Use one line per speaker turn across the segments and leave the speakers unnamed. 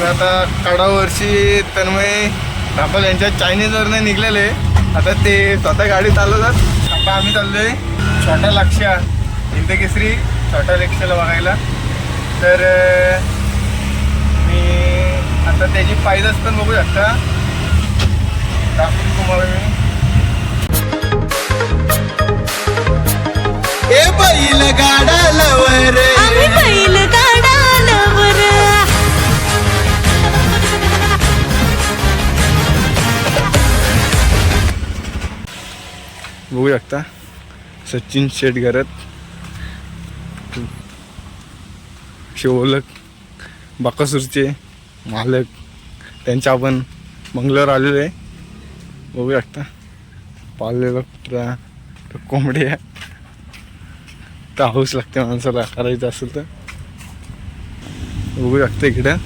म्हणजे आता कडावरची तन्मय राफल यांच्या चायनीजवरनं निघलेले. आता ते स्वतः गाडी चालवतात. आता आम्ही चाललोय छोटा लक्ष्या हिंदकेसरी छोटा लक्ष्याला बघायला. तर मी आता त्याची फायदाच पण बघू शकता. दाखवतो तुम्हाला मी. ए बैल गाडा लवर बघू शकता. सचिन शेट घरात शिवलक बाकासूरचे मालक. त्यांच्या आपण बंगल्यावर आलेलो आहे बघू शकता. पाळलेलं कुत्रा कोंबड्या. कोंबडी तर हाऊस लागते माणसाला करायचं असेल तर. बघू शकता इकडं.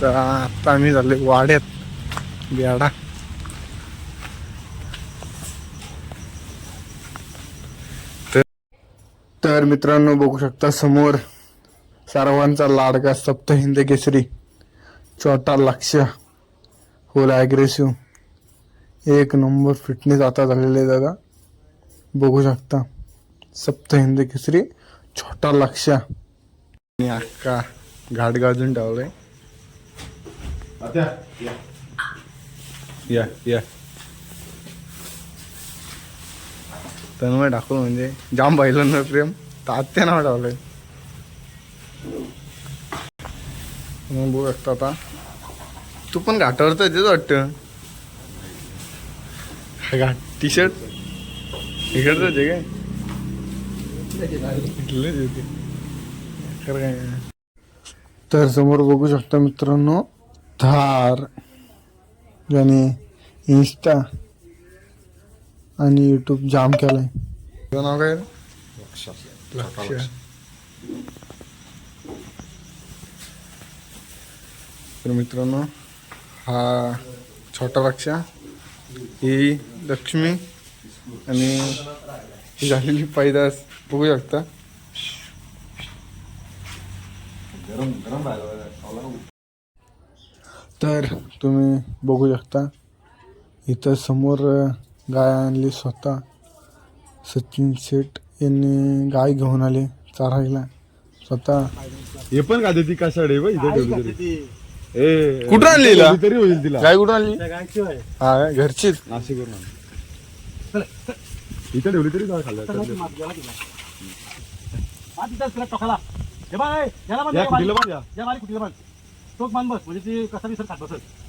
तर आता आम्ही झाले वाड्यात. बियाडा. तर मित्रांनो बघू शकता समोर सर्वांचा लाडका सप्त हिंद केसरी. छोटा लक्ष. होल ॲग्रेसिव्ह एक नंबर फिटनेस आता झालेले आहे दादा. बघू शकता. सप्त हिंद केसरी छोटा लक्ष. आणि अक्का घाट गाजून ठेवलंय. या या. तन्मय ठाकूर म्हणजे जाम बैलांवर प्रेम. तात्या नाव ठेवलंय. मग बघू शकता आता. तू पण घाटावर तर येतेच वाटतं. घाट? टी शर्ट इकडचं आहे काय? खरं काय? तर समोर बघू शकता मित्रांनो थार ज्याने इन्स्टा आणि यूट्यूब जाम केलाय. तुझं नाव काय? लक्ष. तर मित्रांनो हा छोटा लक्ष ही लक्ष्मी आणि ही झालेली पैदास बघू शकता. तर तुम्ही बघू शकता इथं समोर गाय आणली स्वतः सचिन शेठ यांनी गाय घेऊन आले चारायला. स्वतः
हे पण का ती कशाडे बघ इथे ठेवली तरी. ए
कुठं आणली हिला?
ठेवली तरी होईल तिला.
गाय कुठं आणली? हा घरचीच.
नाशिकवरून आणली. इथे ठेवली तरी
याला बांध,
या. कुठीला या?
बांध. बस म्हणजे ती कसा विसर खात बसत.